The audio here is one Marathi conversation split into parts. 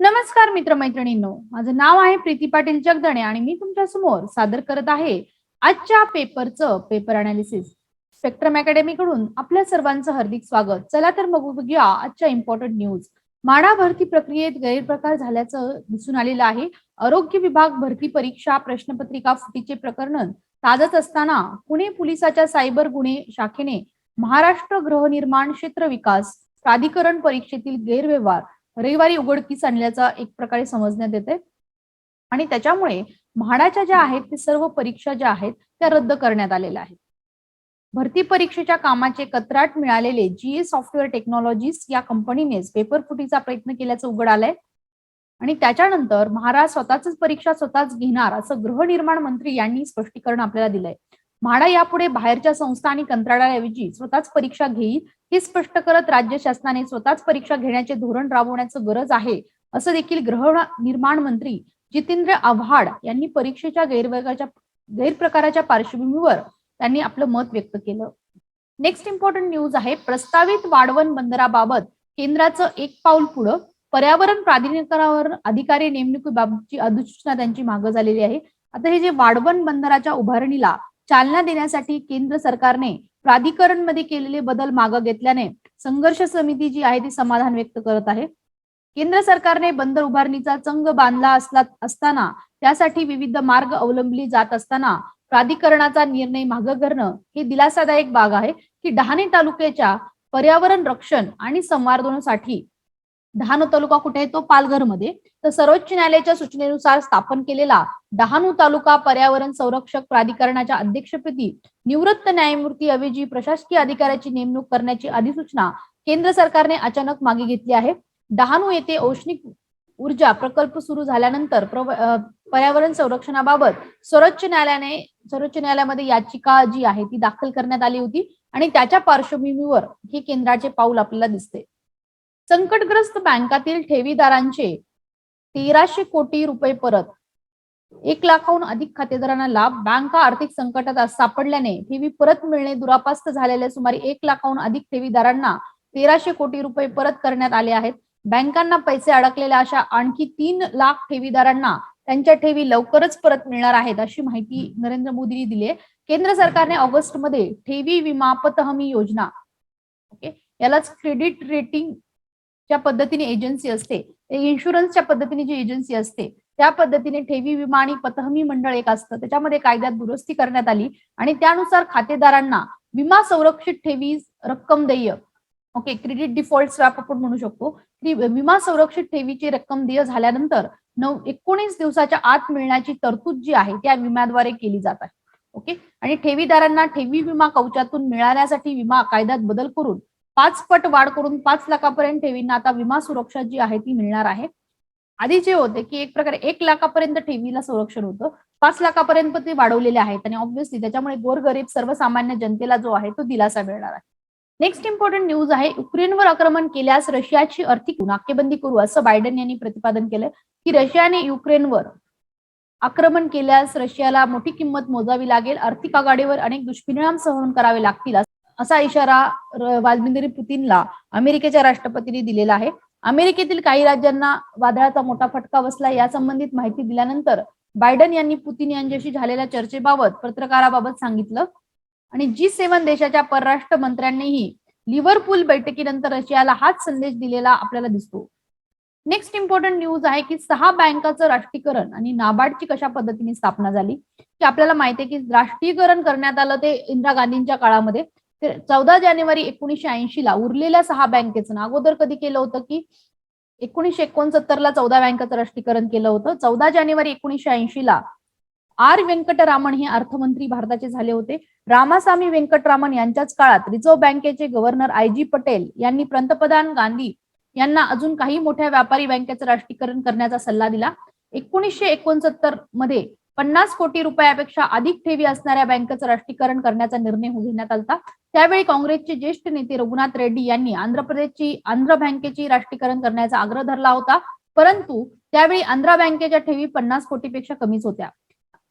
नमस्कार मित्रमैत्रिणींनो. माझं नाव आहे प्रीती पाटील जगदणे आणि मी तुमच्यासमोर सादर करत आहे आजच्या पेपरचं पेपर अनालिसिस स्पेक्ट्रम अकॅडमी कडून आपल्या सर्वांचं हार्दिक स्वागत. चला तर मग बघूया आजच्या इम्पॉर्टंट न्यूज माडा भरती प्रक्रियेत गैरप्रकार झाल्याचं दिसून आलेलं आहे. आरोग्य विभाग भरती परीक्षा प्रश्नपत्रिका फुटीचे प्रकरण ताजत असताना पुणे पोलिसाच्या सायबर गुन्हे शाखेने महाराष्ट्र गृहनिर्माण क्षेत्र विकास प्राधिकरण परीक्षेतील गैरव्यवहार रविवारी उघडकीस आणल्याचा एक प्रकारे समजण्यात येते. आणि त्याच्यामुळे म्हाडाच्या ज्या आहेत ते सर्व परीक्षा ज्या आहेत त्या रद्द करण्यात आलेल्या आहेत. भरती परीक्षेच्या कामाचे कत्राट मिळालेले जीए सॉफ्टवेअर टेक्नॉलॉजीज या कंपनीनेच पेपर फुटीचा प्रयत्न केल्याचं उघड आलंय. आणि त्याच्यानंतर महाराज स्वतःच परीक्षा स्वतःच घेणार असं गृहनिर्माण मंत्री यांनी स्पष्टीकरण आपल्याला दिलंय. म्हाडा यापुढे बाहेरच्या संस्था आणि कंत्राटाऐवजी स्वतःच परीक्षा घेईल हे स्पष्ट करत राज्य शासनाने स्वतःच परीक्षा घेण्याचे धोरण राबवण्याचं गरज आहे असं देखील गृह निर्माण मंत्री जितेंद्र आव्हाड यांनी परीक्षेच्या गैरवर्गाच्या गैरप्रकाराच्या पार्श्वभूमीवर त्यांनी आपलं मत व्यक्त केलं. नेक्स्ट इम्पॉर्टंट न्यूज आहे प्रस्तावित वाढवण बंदराबाबत केंद्राचं एक पाऊल पुढं. पर्यावरण प्राधिकरणावर अधिकारी नेमणुकीबाबतची अधिसूचना त्यांची मागं झालेली आहे. आता हे जे वाढवण बंदराच्या उभारणीला चालना देण्यासाठी केंद्र सरकारने प्राधिकरणमध्ये केलेले बदल मागे घेतल्याने संघर्ष समिती जी आहे ती समाधान व्यक्त करत आहे. केंद्र सरकारने बंदर उभारणीचा चंग बांधला असला असताना त्यासाठी विविध मार्ग अवलंबले जात असताना प्राधिकरणाचा निर्णय मागं करणं हे दिलासादायक बाग आहे की डहाणे तालुक्याच्या पर्यावरण रक्षण आणि संवर्धनासाठी डहाणू तालुका कुठे आहे? तो पालघरमध्ये. तर सर्वोच्च न्यायालयाच्या सूचनेनुसार स्थापन केलेला डहाणू तालुका पर्यावरण संरक्षक प्राधिकरणाच्या अध्यक्षपदी निवृत्त न्यायमूर्ती ऐवजी प्रशासकीय अधिकाऱ्याची नेमणूक करण्याची अधिसूचना केंद्र सरकारने अचानक मागे घेतली आहे. डहाणू येथे औष्णिक ऊर्जा प्रकल्प सुरू झाल्यानंतर पर्यावरण संरक्षणाबाबत सर्वोच्च न्यायालयाने सर्वोच्च न्यायालयामध्ये याचिका जी आहे ती दाखल करण्यात आली होती आणि त्याच्या पार्श्वभूमीवर हे केंद्राचे पाऊल आपल्याला दिसते. संकटग्रस्त बँकातील ठेवीदारांचे तेराशे कोटी रुपये परत. एक लाखाहून अधिक खातेदारांना लाभ. बँका आर्थिक संकटात सापडल्याने ठेवी परत मिळणे दुरापास्त झालेल्या सुमारे एक लाखाहून अधिक ठेवीदारांना तेराशे कोटी रुपये परत करण्यात आले आहेत. बँकांना पैसे अडकलेल्या अशा आणखी तीन लाख ठेवीदारांना त्यांच्या ठेवी लवकरच परत मिळणार आहेत अशी माहिती नरेंद्र मोदींनी दिली आहे. केंद्र सरकारने ऑगस्टमध्ये ठेवी विमा पत हमी योजना. ओके? यालाच क्रेडिट रेटिंग ज्या पद्धतीने एजन्सी असते इन्शुरन्सच्या पद्धतीने जी एजन्सी असते त्या पद्धतीने ठेवी विमा आणि पतहमी मंडळ एक असतं. त्याच्यामध्ये कायद्यात दुरुस्ती करण्यात आली आणि त्यानुसार खातेदारांना विमा संरक्षित ठेवी रक्कम देय. ओके क्रेडिट डिफॉल्ट स्वॅप आपण म्हणू शकतो. विमा संरक्षित ठेवीची रक्कम देय झाल्यानंतर नऊ एकोणीस दिवसाच्या आत मिळण्याची तरतूद जी आहे त्या विम्याद्वारे केली जात आहे. ओके आणि ठेवीदारांना ठेवी विमा कवचातून मिळाल्यासाठी विमा कायद्यात बदल करून पाच पट वाढ करून पाच लाखापर्यंत ठेवींना आता विमा सुरक्षा जी आहे ती मिळणार आहे. आधी जे होते की एक प्रकारे एक लाखापर्यंत ठेवीला संरक्षण होतं. पाच लाखापर्यंत ते वाढवलेले आहेत आणि ऑब्व्हियसली त्याच्यामुळे गोरगरीब सर्वसामान्य जनतेला जो आहे तो दिलासा मिळणार आहे. नेक्स्ट इम्पॉर्टंट न्यूज आहे युक्रेनवर आक्रमण केल्यास रशियाची आर्थिक नाकेबंदी करू असं बायडन यांनी प्रतिपादन केलं. की रशियाने युक्रेनवर आक्रमण केल्यास रशियाला मोठी किंमत मोजावी लागेल आर्थिक आघाडीवर अनेक दुष्परिणाम सहन करावे लागतील असा इशारा व्लादिमीर पुतीनला अमेरिकेच्या राष्ट्रपतींनी दिलेला आहे. अमेरिकेतील काही राज्यांना वादळाचा मोठा फटका बसला या संबंधित माहिती दिल्यानंतर बायडन यांनी पुतीन यांच्याशी झालेल्या चर्चेबाबत पत्रकाराबाबत सांगितलं. आणि जी सेवन देशाच्या परराष्ट्र मंत्र्यांनीही लिव्हरपूल बैठकीनंतर रशियाला हाच संदेश दिलेला आपल्याला दिसतो. नेक्स्ट इम्पॉर्टंट न्यूज आहे की सहा बँकाचं राष्ट्रीयकरण आणि नाबार्डची कशा पद्धतीने स्थापना झाली की आपल्याला माहिती आहे की राष्ट्रीयकरण करण्यात आलं ते इंदिरा गांधींच्या काळामध्ये. चौदा जानेवारी एकोणीशे ऐंशी ला उरलेल्या सहा बँकेचं अगोदर कधी केलं होतं की? एकोणीशे एकोणसत्तर ला चौदा बँकेचं राष्ट्रीकरण केलं होतं. चौदा जानेवारी एकोणीशे ऐंशी ला आर व्यंकटरामन हे अर्थमंत्री भारताचे झाले होते. रामासामी व्यंकटरामन यांच्याच काळात रिझर्व्ह बँकेचे गव्हर्नर आय जी पटेल यांनी पंतप्रधान गांधी यांना अजून काही मोठ्या व्यापारी बँकेचं राष्ट्रीकरण करण्याचा सल्ला दिला. एकोणीसशे एकोणसत्तरमध्ये पन्नास कोटी रुपयापेक्षा अधिक ठेवी असणाऱ्या बँकेचं राष्ट्रीकरण करण्याचा निर्णय घेण्यात आला त्यावेळी काँग्रेसचे ज्येष्ठ नेते रघुनाथ रेड्डी यांनी आंध्र प्रदेशची आंध्र बँकेची राष्ट्रीकरण करण्याचा आग्रह धरला होता. परंतु त्यावेळी आंध्र बँकेच्या ठेवी पन्नास कोटीपेक्षा कमीच होत्या.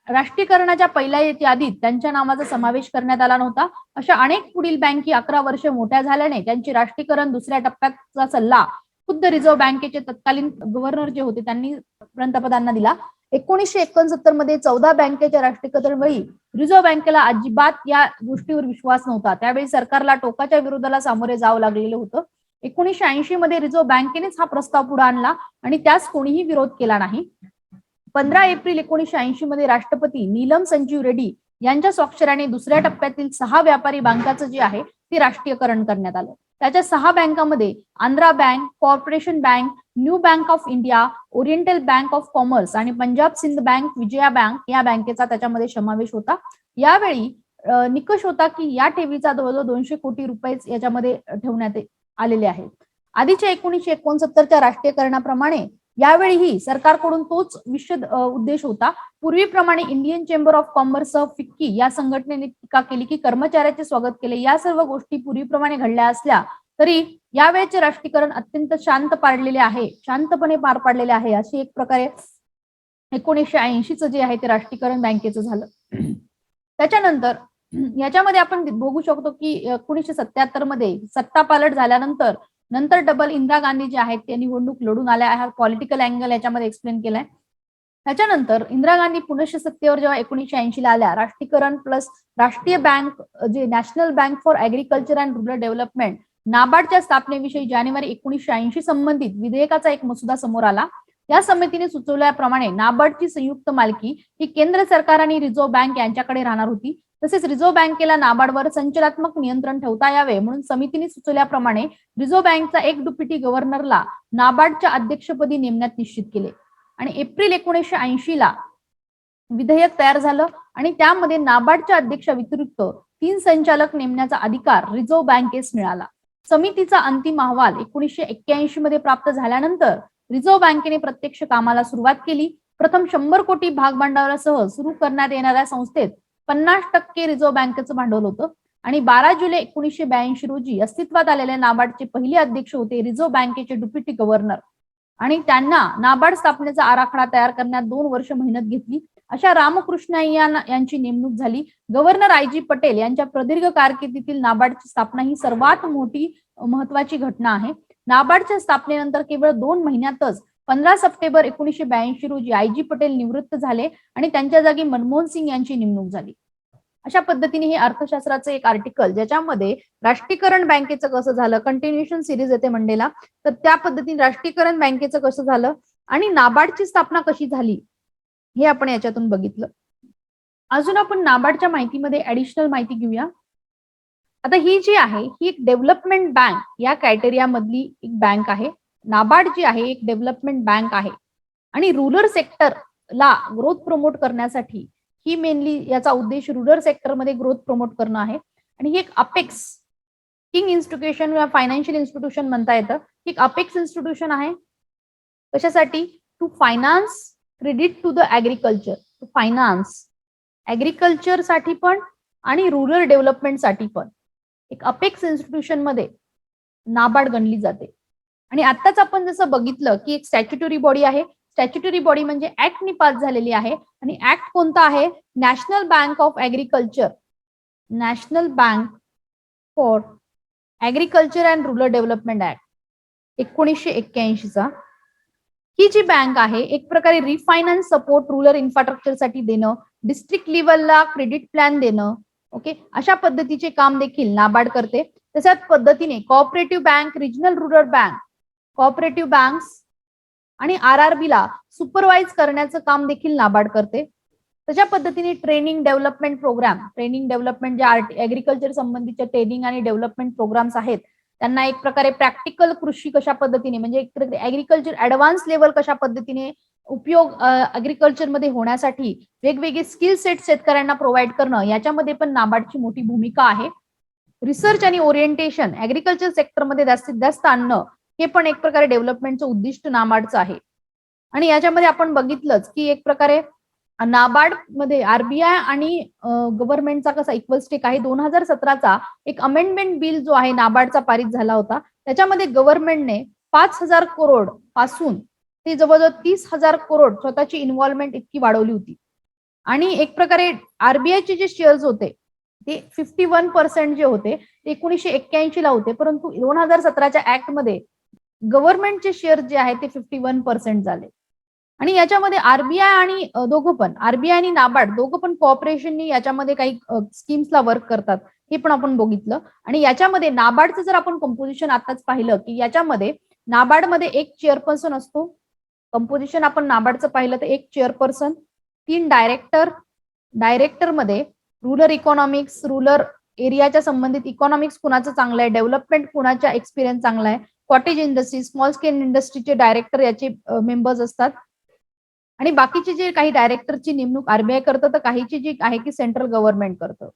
राष्ट्रीकरणाच्या पहिल्या यादीत त्यांच्या नावाचा समावेश करण्यात आला नव्हता. अशा अनेक पुढील बँकी अकरा वर्ष मोठ्या झाल्याने त्यांचे राष्ट्रीकरण दुसऱ्या टप्प्याचा सल्ला खुद्द रिझर्व्ह बँकेचे तत्कालीन गव्हर्नर जे होते त्यांनी पंतप्रधानांना दिला. एकोणीसशे एकोणसत्तरमध्ये चौदा बँकेच्या राष्ट्रीयकरण वेळी रिझर्व्ह बँकेला अजिबात या गोष्टीवर विश्वास नव्हता. त्यावेळी सरकारला टोकाच्या विरोधाला सामोरे जावं लागलेलं होतं. एकोणीसशे ऐंशी मध्ये रिझर्व्ह बँकेनेच हा प्रस्ताव पुढे आणला आणि त्यास कोणीही विरोध केला नाही. पंधरा एप्रिल एकोणीसशे ऐंशी मध्ये राष्ट्रपती नीलम संजीव रेड्डी यांच्या स्वाक्षऱ्याने दुसऱ्या टप्प्यातील सहा व्यापारी बँकाचं जे आहे ते राष्ट्रीयकरण करण्यात आलं. त्याच्या सहा बँकामध्ये Andhra Bank Corporation Bank New Bank of India Oriental Bank of Commerce आणि पंजाब सिंध बँक विजया बँक या बँकेचा त्याच्यामध्ये समावेश होता. यावेळी निकष होता की या ठेवीचा जवळजवळ दोनशे कोटी रुपये याच्यामध्ये ठेवण्यात आलेले आहेत आधीच्या एकोणीसशे एकोणसत्तरच्या राष्ट्रीयकरणाप्रमाणे यावेळीही सरकारकडून तोच विशद उद्देश होता. पूर्वीप्रमाणे Indian Chamber of Commerce of FICCI या संघटनेने टीका केली की कर्मचाऱ्याचे स्वागत केले. या सर्व गोष्टी पूर्वीप्रमाणे घडल्या असल्या तरी यावेळेचे राष्ट्रीयकरण अत्यंत शांत पाडलेले आहे शांतपणे पार पाडलेले आहे अशी एक प्रकारे एकोणीसशे ऐंशीच जे आहे ते राष्ट्रीयकरण बँकेचं झालं. त्याच्यानंतर याच्यामध्ये आपण बघू शकतो की एकोणीसशे सत्याहत्तरमध्ये सत्ता पालट झाल्यानंतर नंतर डबल इंदिरा गांधी जे आहेत ते निवडणूक लढून आल्या. हा पॉलिटिकल अँगल याच्यामध्ये एक्सप्लेन केलाय. त्याच्यानंतर इंदिरा गांधी पुनश्च सत्तेवर जेव्हा एकोणीशे ऐंशी ला आल्या राष्ट्रीयकरण प्लस राष्ट्रीय बँक जे National Bank for Agriculture and Rural Development नाबार्डच्या स्थापनेविषयी जानेवारी एकोणीशे ऐंशी संबंधित विधेयकाचा एक मसुदा समोर आला. या समितीने सुचवल्याप्रमाणे नाबार्डची संयुक्त मालकी ही केंद्र सरकार आणि रिझर्व्ह बँक यांच्याकडे राहणार होती. तसेच रिझर्व्ह बँकेला नाबार्डवर संचलात्मक नियंत्रण ठेवता यावे म्हणून समितीने सुचवल्याप्रमाणे रिझर्व्ह बँकचा एक डुपिटी गव्हर्नरला नाबार्डच्या अध्यक्षपदी नेमण्यात निश्चित केले. आणि एप्रिल एकोणीसशे ऐंशी ला विधेयक तयार झालं आणि त्यामध्ये नाबार्डच्या अध्यक्षा व्यतिरिक्त तीन संचालक नेमण्याचा अधिकार रिझर्व्ह बँकेस मिळाला. समितीचा अंतिम अहवाल एकोणीसशे एक्क्याऐंशी मध्ये प्राप्त झाल्यानंतर रिझर्व्ह बँकेने प्रत्यक्ष कामाला सुरुवात केली. प्रथम शंभर कोटी भागभांडवलासह सुरू करण्यात येणाऱ्या संस्थेत पन्नास टक्के रिझर्व्ह बँकेचं भांडवल होतं. आणि बारा जुलै एकोणीसशे ब्याऐंशी रोजी अस्तित्वात आलेले नाबार्डचे पहिले अध्यक्ष होते रिझर्व्ह बँकेचे डेप्युटी गव्हर्नर. आणि त्यांना नाबार्ड स्थापनेचा आराखडा तयार करण्यात दोन वर्ष मेहनत घेतली. अशा रामकृष्ण यांची नेमणूक झाली. गव्हर्नर आय जी पटेल यांच्या प्रदीर्घ कारकिर्दीतील नाबार्डची स्थापना ही सर्वात मोठी महत्वाची घटना आहे. नाबार्डच्या स्थापनेनंतर केवळ दोन महिन्यातच पंधरा सप्टेंबर एकोणीसशे ब्याऐंशी रोजी आय जी पटेल निवृत्त झाले आणि त्यांच्या जागी मनमोहन सिंग यांची नेमणूक झाली. अशा पद्धतीने हे अर्थशास्त्राचं एक आर्टिकल ज्याच्यामध्ये राष्ट्रीयकरण बँकेचं कसं झालं कंटिन्युएशन सिरीज येते मंडेला तर त्या पद्धतीने राष्ट्रीयकरण बँकेचं कसं झालं आणि नाबार्डची स्थापना कशी झाली हे आपण याच्यातून बघितलं. अजून आपण नाबार्डच्या माहितीमध्ये ऍडिशनल माहिती घेऊया. आता ही जी आहे ही एक डेव्हलपमेंट बँक या क्रायटेरिया मधली एक बँक आहे. नाबार्ड जी आहे एक डेव्हलपमेंट बँक आहे. आणि रुरल सेक्टरला ग्रोथ प्रमोट करण्यासाठी ही मेनली याचा उद्देश रुरल सेक्टरमध्ये ग्रोथ प्रमोट करणं आहे. आणि ही एक अपेक्स किंग इन्स्टिट्यूशन किंवा फायनान्शियल इन्स्टिट्यूशन म्हणता येतं. ही एक अपेक्स इन्स्टिट्यूशन आहे. कशासाठी? To finance credit to the agriculture to finance ऍग्रिकल्चरसाठी पण आणि रुरल डेव्हलपमेंटसाठी पण. एक अपेक्स इन्स्टिट्यूशनमध्ये नाबार्ड गणली जाते. आणि आताच आपण जसं बघितलं की एक स्टॅच्युटरी बॉडी आहे. स्टॅच्युटरी बॉडी म्हणजे ऍक्टनी पास झालेली आहे. आणि ऍक्ट कोणता आहे? National Bank of Agriculture National Bank for Agriculture and Rural Development Act एकोणीसशे एक्क्याऐंशीचा. ही जी बँक आहे एक प्रकारे रिफायनान्स सपोर्ट रुरल इन्फ्रास्ट्रक्चरसाठी देणं डिस्ट्रिक्ट लेवलला क्रेडिट प्लॅन देणं ओके अशा पद्धतीचे काम देखील नाबार्ड करते. तशाच पद्धतीने cooperative bank regional rural bank cooperative banks आणि आर आर बीला ला सुपरवाइज करण्याचं काम देखील नाबार्ड करते. तशा पद्धतीने training development program training development जे आर्ट ऍग्रिकल्चर संबंधीचे ट्रेनिंग आणि डेव्हलपमेंट प्रोग्राम्स आहेत त्यांना एक प्रकारे प्रॅक्टिकल कृषी कशा पद्धतीने म्हणजे एक प्रकारे ऍग्रिकल्चर ऍडव्हान्स लेवल कशा पद्धतीने उपयोग अग्रिकल्चरमध्ये होण्यासाठी वेगवेगळे स्किल सेट शेतकऱ्यांना प्रोव्हाइड करणं याच्यामध्ये पण नाबार्डची मोठी भूमिका आहे. रिसर्च आणि ओरिएंटेशन ऍग्रिकल्चर सेक्टरमध्ये जास्तीत जास्त आणणं हे पण एक प्रकारे डेव्हलपमेंटचं उद्दिष्ट नाबार्डचं आहे. आणि याच्यामध्ये आपण बघितलंच की एक प्रकारे नाबार्डमध्ये आरबीआय आणि गव्हर्नमेंटचा कसा इक्वल स्टेक आहे दोन हजार सतराचा एक अमेंडमेंट बिल जो आहे नाबार्डचा पारित झाला होता. त्याच्यामध्ये गव्हर्नमेंटने पाच हजार करोडपासून ते जवळजवळ तीस हजार करोड स्वतःची इन्व्हॉल्वमेंट इतकी वाढवली होती. आणि एक प्रकारे आरबीआयचे जे शेअर्स होते ते फिफ्टी वन पर्सेंट जे होते ते एकोणीसशे एक्क्याऐंशी ला होते. परंतु दोन हजार सतराच्या ऍक्टमध्ये गव्हर्नमेंटचे शेअर जे आहेत ते फिफ्टी वन पर्सेंट झाले. आणि याच्यामध्ये आरबीआय आणि दोघं पण आरबीआय आणि नाबार्ड दोघं पण कॉपरेशननी याच्यामध्ये काही स्कीम्सला वर्क करतात हे पण आपण बघितलं. आणि याच्यामध्ये नाबार्डचं जर आपण कंपोजिशन आताच पाहिलं की याच्यामध्ये नाबार्डमध्ये एक चेअरपर्सन असतो. कंपोजिशन आपण नाबार्डचं पाहिलं तर एक चेअरपर्सन तीन डायरेक्टर डायरेक्टरमध्ये रुरल इकॉनॉमिक्स रुरल एरियाच्या संबंधित इकॉनॉमिक्स कुणाचं चांगलं आहे डेव्हलपमेंट कुणाच्या एक्सपिरियन्स चांगला आहे कॉटेज इंडस्ट्री स्मॉल स्केल इंडस्ट्रीचे डायरेक्टर याचे मेंबर्स असतात. आणि बाकीचे जे काही डायरेक्टरची नेमणूक आरबीआय करतं तर काहीची जी आहे की सेंट्रल गव्हर्नमेंट करतं.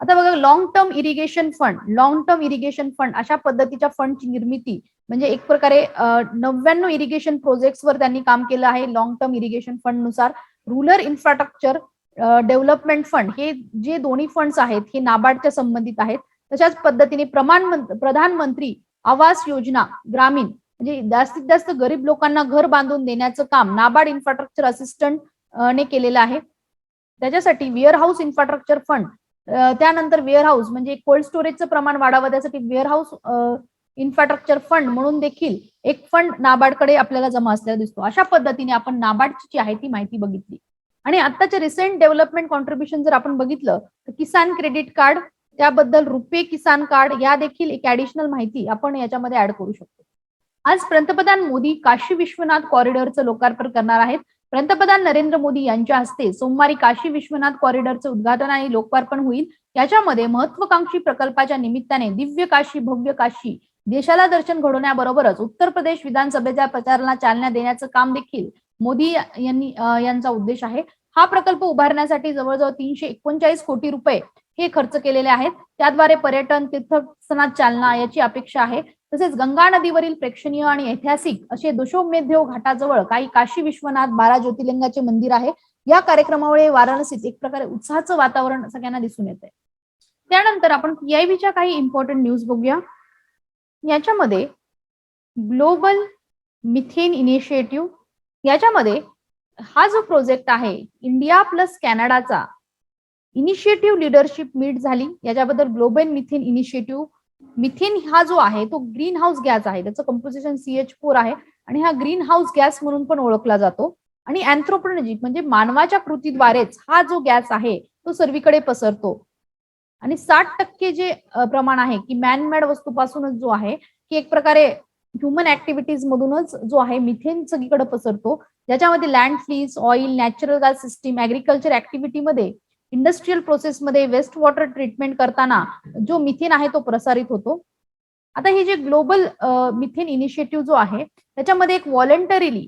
आता बघा long term irrigation fund long term irrigation fund अशा पद्धतीच्या फंडची निर्मिती म्हणजे एक प्रकारे नव्याण्णव इरिगेशन प्रोजेक्ट्सवर त्यांनी काम केलं आहे लॉंग टर्म इरिगेशन फंडनुसार. रुरल इन्फ्रास्ट्रक्चर डेव्हलपमेंट फंड हे जे दोन्ही फंड्स आहेत हे नाबार्डच्या संबंधित आहेत. तशाच पद्धतीने प्रमाण प्रधानमंत्री आवास योजना ग्रामीण म्हणजे जास्तीत जास्त गरीब लोकांना घर बांधून देण्याचं काम नाबार्ड इन्फ्रास्ट्रक्चर असिस्टंट ने केलेलं आहे. त्याच्यासाठी वेअर हाऊस इन्फ्रास्ट्रक्चर फंड त्यानंतर वेअर हाऊस म्हणजे कोल्ड स्टोरेजचं प्रमाण वाढावं त्यासाठी वेअर हाऊस इन्फ्रास्ट्रक्चर फंड म्हणून देखील एक फंड नाबार्डकडे आपल्याला जमा असलेला दिसतो. अशा पद्धतीने आपण नाबार्डची जी आहे ती माहिती बघितली. आणि आताचे रिसेंट डेव्हलपमेंट कॉन्ट्रीब्युशन जर आपण बघितलं तर किसान क्रेडिट कार्ड त्याबद्दल रुपे किसान कार्ड या देखील एक ऍडिशनल माहिती आपण याच्यामध्ये ऍड करू शकतो. आज पंतप्रधान मोदी काशी विश्वनाथ कॉरिडॉरचं लोकार्पण करणार आहेत. पंतप्रधान नरेंद्र मोदी यांच्या हस्ते सोमवारी काशी विश्वनाथ कॉरिडॉरचं उद्घाटन आणि लोकार्पण होईल. याच्यामध्ये महत्वाकांक्षी प्रकल्पाच्या निमित्ताने दिव्य काशी भव्य काशी देशाला दर्शन घडवण्याबरोबरच उत्तर प्रदेश विधानसभेच्या प्रचाराला चालना देण्याचं काम देखील मोदी यांनी यांचा उद्देश आहे. हा प्रकल्प उभारण्यासाठी जवळजवळ तीनशे एकोणचाळीस कोटी रुपये हे खर्च केलेले आहेत. त्याद्वारे पर्यटन तीर्थस्थानात चालना याची अपेक्षा आहे. तसेच गंगा नदीवरील प्रेक्षणीय आणि ऐतिहासिक असे दुशोमेध्यव घाटाजवळ काही काशी विश्वनाथ बारा ज्योतिर्लिंगाचे मंदिर आहे. या कार्यक्रमामुळे वाराणसीत एक प्रकारे उत्साहाचं वातावरण सगळ्यांना दिसून येत आहे त्यानंतर आपण पीआयबीच्या काही इम्पॉर्टंट न्यूज बघूया. याच्यामध्ये ग्लोबल मिथेन इनिशिएटिव्ह. याच्यामध्ये हा जो प्रोजेक्ट आहे इंडिया प्लस कॅनडाचा इनिशिएटिव्ह लिडरशिप मीट झाली. याच्याबद्दल ग्लोबल मिथेन इनिशिएटिव्ह मिथेन हा जो आहे तो ग्रीन हाऊस गॅस आहे. त्याचं कंपोजिशन सीएच फोर आहे आणि हा ग्रीन हाऊस गॅस म्हणून पण ओळखला जातो. आणि अँथ्रोपोलॉजी म्हणजे मानवाच्या कृतीद्वारेच हा जो गॅस आहे तो सर्वीकडे पसरतो. आणि साठ टक्के जे प्रमाण आहे की मॅनमेड वस्तूपासूनच जो आहे की एक प्रकारे ह्युमन ऍक्टिव्हिटीज मधूनच जो आहे मिथेन सगळीकडे पसरतो. ज्याच्यामध्ये landfills oil natural gas system agriculture ऍक्टिव्हिटीमध्ये industrial प्रोसेसमध्ये वेस्ट वॉटर ट्रीटमेंट करताना जो मिथेन आहे तो प्रसारित होतो. आता हे जे ग्लोबल मिथेन इनिशिएटिव्ह जो आहे त्याच्यामध्ये एक व्हॉलंटरीली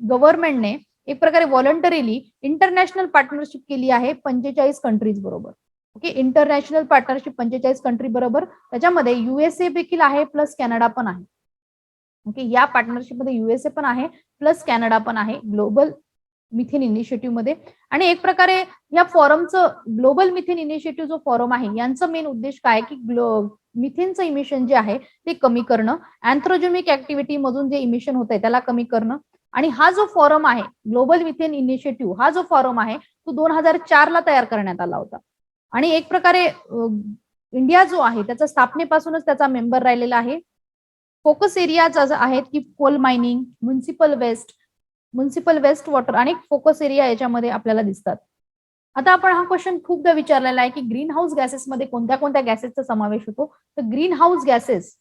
गव्हर्नमेंटने एक प्रकारे व्हॉलंटरीली इंटरनॅशनल पार्टनरशिप केली आहे पंचेचाळीस कंट्रीज बरोबर. ओके इंटरनॅशनल पार्टनरशिप पंचेचाळीस कंट्री बरोबर. त्याच्यामध्ये युएसए देखील आहे प्लस कॅनडा पण आहे. ओके या पार्टनरशिपमध्ये युएसए पण आहे प्लस कॅनडा पण आहे ग्लोबल मिथेन इनिशिएटिव्हमध्ये. आणि एक प्रकारे या फॉरमचं ग्लोबल मिथेन इनिशिएटिव्ह जो फॉरम आहे यांचा मेन उद्देश काय की ग्लो मिथेनचं इमिशन जे आहे ते कमी करणं. अँथ्रोजेमिक ऍक्टिव्हिटी मधून जे इमिशन होत आहे त्याला कमी करणं. आणि हा जो फॉरम आहे ग्लोबल मिथेन इनिशिएटिव्ह हा जो फॉरम आहे तो दोन हजार चारला तयार करण्यात आला होता. आणि एक प्रकारे इंडिया जो आहे त्याचा स्थापनेपासूनच त्याचा मेंबर राहिलेला आहे. फोकस एरियाज आहेत की coal mining municipal waste municipal waste water अनेक फोकस एरिया याच्यामध्ये आपल्याला दिसतात. आता आपण हा क्वेश्चन खूपदा विचारलेला आहे की ग्रीन हाऊस गॅसेसमध्ये कोणत्या कोणत्या गॅसेसचा समावेश होतो? तर ग्रीन हाऊस गॅसेस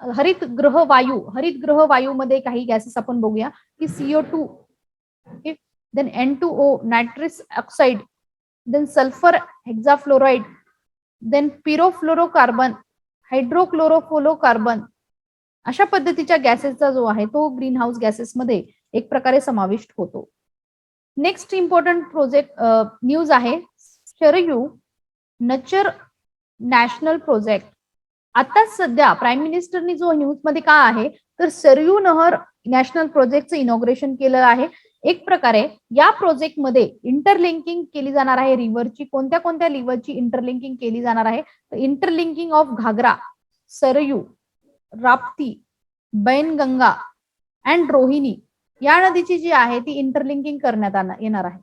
हरित ग्रह वायू हरित ग्रह वायूमध्ये काही गॅसेस आपण बघूया की CO two then N two O nitrous oxide then sulphur hexafluoride then perfluorocarbon hydrochlorofluorocarbon अशा पद्धतीच्या गॅसेसचा जो आहे तो ग्रीन हाऊस गॅसेसमध्ये एक प्रकारे समाविष्ट होतो. नेक्स्ट इम्पॉर्टंट प्रोजेक्ट न्यूज आहे. शरयू नचर नॅशनल प्रोजेक्ट आता सध्या प्राईम मिनिस्टरनी जो न्यूजमध्ये का आहे तर सरयू नहर नॅशनल प्रोजेक्टचं इनॉग्रेशन केलं आहे. एक प्रकारे या प्रोजेक्टमध्ये इंटरलिंकिंग केली जाणार आहे. रिव्हरची कोणत्या कोणत्या रिव्हरची इंटरलिंकिंग केली जाणार आहे? Interlinking of Ghaghara Saryu Rapti Bainganga and Rohini या नदीची जी आहे ती इंटरलिंकिंग करण्यात येणार आहे.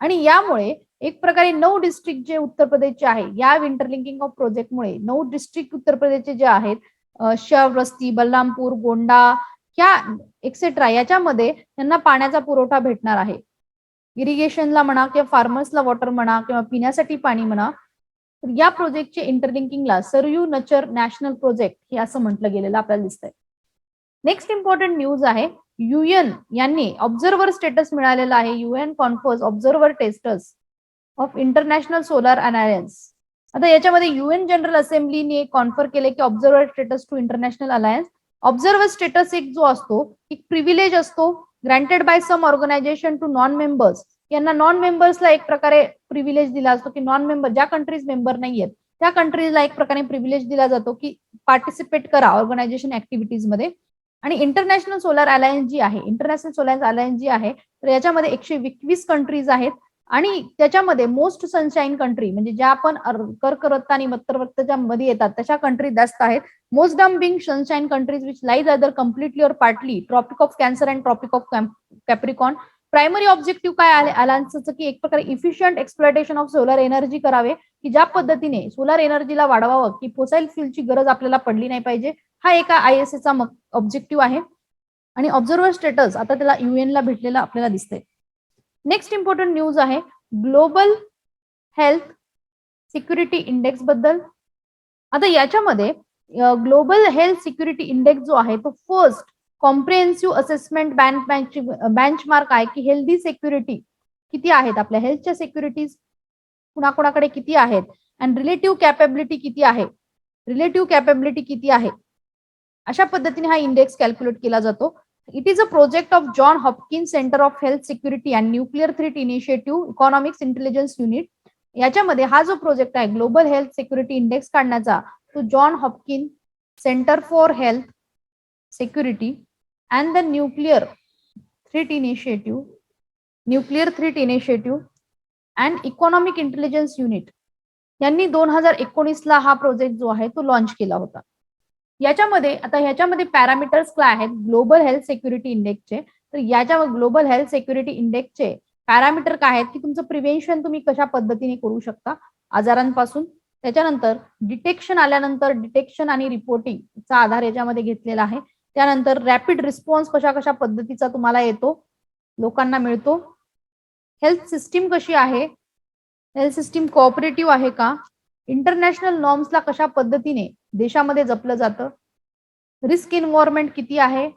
आणि यामुळे एक प्रकारे नऊ डिस्ट्रिक्ट जे उत्तर प्रदेशचे आहे या इंटरलिंकिंग ऑफ प्रोजेक्टमुळे नऊ डिस्ट्रिक्ट उत्तर प्रदेशचे जे आहेत शव रस्ती बल्लामपूर गोंडा ह्या एक्सेट्रा याच्यामध्ये त्यांना पाण्याचा पुरवठा भेटणार आहे. इरिगेशनला म्हणा किंवा फार्मर्सला वॉटर म्हणा किंवा पिण्यासाठी पाणी म्हणा तर या प्रोजेक्टचे इंटरलिंकिंगला सरयू नचर नॅशनल प्रोजेक्ट हे असं म्हटलं गेलेलं आपल्याला दिसतंय. नेक्स्ट इम्पॉर्टंट न्यूज आहे युएन यांनी ऑब्झर्व्हर स्टेटस मिळालेला आहे. UN confers observer status of International Solar Alliance आता याच्यामध्ये युएन जनरल असेंब्लीने कॉन्फर केले की observer status to International Alliance observer status एक जो असतो एक प्रिव्हिलेज असतो granted by some organisation to non members यांना नॉन मेंबर्सला एक प्रकारे प्रिव्हिलेज दिला असतो की नॉन मेंबर ज्या कंट्रीज मेंबर नाहीयेत त्या कंट्रीजला एक प्रकारे प्रिव्हिलेज दिला जातो की पार्टिसिपेट करा ऑर्गनायझेशन ऍक्टिव्हिटीजमध्ये. आणि इंटरनॅशनल सोलार अलायन्स जी आहे इंटरनॅशनल सोलार अलायन्स जी आहे तर याच्यामध्ये एकशे एकवीस कंट्रीज आहेत. आणि त्याच्यामध्ये मोस्ट सनशाईन कंट्री म्हणजे ज्या आपण अर- कर्कवृत्त आणि मत्तरवृत्तच्या मध्ये येतात तशा कंट्री जास्त आहेत. Most dumbing sunshine countries which lies other completely or partly Tropic of Cancer and Tropic of Capricorn primary objective काय आले अलायन्सचं की एक प्रकारे efficient exploitation of solar energy करावे की ज्या पद्धतीने सोलर एनर्जीला वाढवावं की फोसाईल फ्युलची गरज आपल्याला पडली नाही पाहिजे हा एका आय एस चा ऑब्जेक्टिव्ह आहे. आणि ऑब्झर्वर स्टेटस आता त्याला युएनला भेटलेला आपल्याला दिसतंय. नेक्स्ट इम्पॉर्टंट न्यूज आहे. ग्लोबल हेल्थ सिक्युरिटी इंडेक्सबद्दल. आता याच्यामध्ये ग्लोबल हेल्थ सिक्युरिटी इंडेक्स जो आहे तो first comprehensive assessment bench benchmark आहे की हेल्दी सिक्युरिटी किती आहेत? आपल्या हेल्थच्या सिक्युरिटीज कुणाकुणाकडे किती आहेत? अँड रिलेटिव्ह कॅपेबिलिटी किती आहे? रिलेटिव्ह कॅपेबिलिटी किती आहे? अशा पद्धतीने हा इंडेक्स कॅल्क्युलेट केला जातो. It is a project of John Hopkin centre of health security and nuclear threat initiative economics intelligence unit याच्यामध्ये हा जो प्रोजेक्ट आहे ग्लोबल हेल्थ सिक्युरिटी इंडेक्स काढण्याचा तो John Hopkin centre for health security and the nuclear threat initiative nuclear threat initiative and economic intelligence unit यांनी दोन हजार एकोणीसला हा प्रोजेक्ट जो आहे तो लॉन्च केला होता. याच्यामध्ये आता ह्याच्यामध्ये पॅरामीटर्स काय आहेत? ग्लोबल हेल्थ सिक्युरिटी इंडेक्सचे तर याच्या ग्लोबल हेल्थ सिक्युरिटी इंडेक्सचे पॅरामीटर काय आहेत? की तुमचं प्रिव्हेन्शन तुम्ही कशा पद्धतीने करू शकता? आजारांपासून. त्याच्यानंतर डिटेक्शन आल्यानंतर डिटेक्शन आणि रिपोर्टिंगचा आधार याच्यामध्ये घेतलेला आहे. त्यानंतर रॅपिड रिस्पॉन्स कशा कशा पद्धतीचा तुम्हाला येतो? लोकांना मिळतो. हेल्थ सिस्टीम कशी आहे? हेल्थ सिस्टीम कोऑपरेटिव्ह आहे का? इंटरनॅशनल नॉर्म्सला कशा पद्धतीने देशामध्ये जपलं जातं? रिस्क इन्व्हॉर्मेंट किती आहे?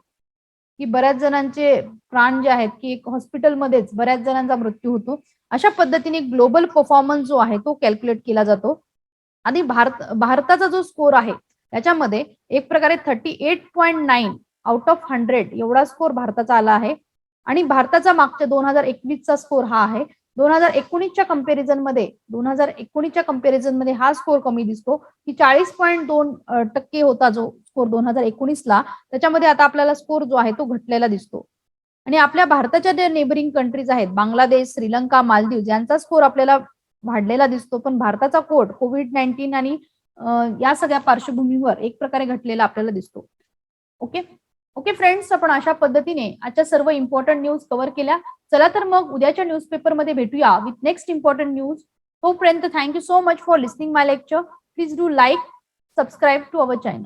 की बऱ्याच जणांचे प्राण जे आहेत की एक हॉस्पिटलमध्येच बऱ्याच जणांचा मृत्यू होतो. अशा पद्धतीने ग्लोबल परफॉर्मन्स जो आहे तो कॅल्क्युलेट केला जातो. आणि भारत भारताचा जो स्कोर आहे त्याच्यामध्ये एक प्रकारे thirty eight point nine out of hundred एवढा स्कोर भारताचा आला आहे. आणि भारताचा मागच्या दोन हजार एकवीसचा स्कोर हा आहे. दोन हजार एकोणीसच्या कंपॅरिझनमध्ये दोन हजार एकोणीसच्या कंपॅरिझनमध्ये हा स्कोर कमी दिसतो. की चाळीस पॉईंट दोन टक्के होता जो स्कोर दोन हजार एकोणीसला त्याच्यामध्ये आता आपल्याला स्कोर जो आहे तो घटलेला दिसतो. आणि आपल्या भारताच्या ज्या नेबरिंग कंट्रीज आहेत बांगलादेश श्रीलंका मालदीव यांचा स्कोर आपल्याला वाढलेला दिसतो. पण भारताचा कोट कोविड नाईन्टीन आणि या सगळ्या पार्श्वभूमीवर एक प्रकारे घटलेला आपल्याला दिसतो. ओके ओके फ्रेंड्स आपण अशा पद्धतीने आजच्या सर्व इम्पॉर्टंट न्यूज कव्हर केल्या. चला तर मग उद्याच्या न्यूजपेपरमध्ये भेटूया विथ नेक्स्ट इम्पॉर्टंट न्यूज तोपर्यंत thank you so much for listening my lecture please do like subscribe to our channel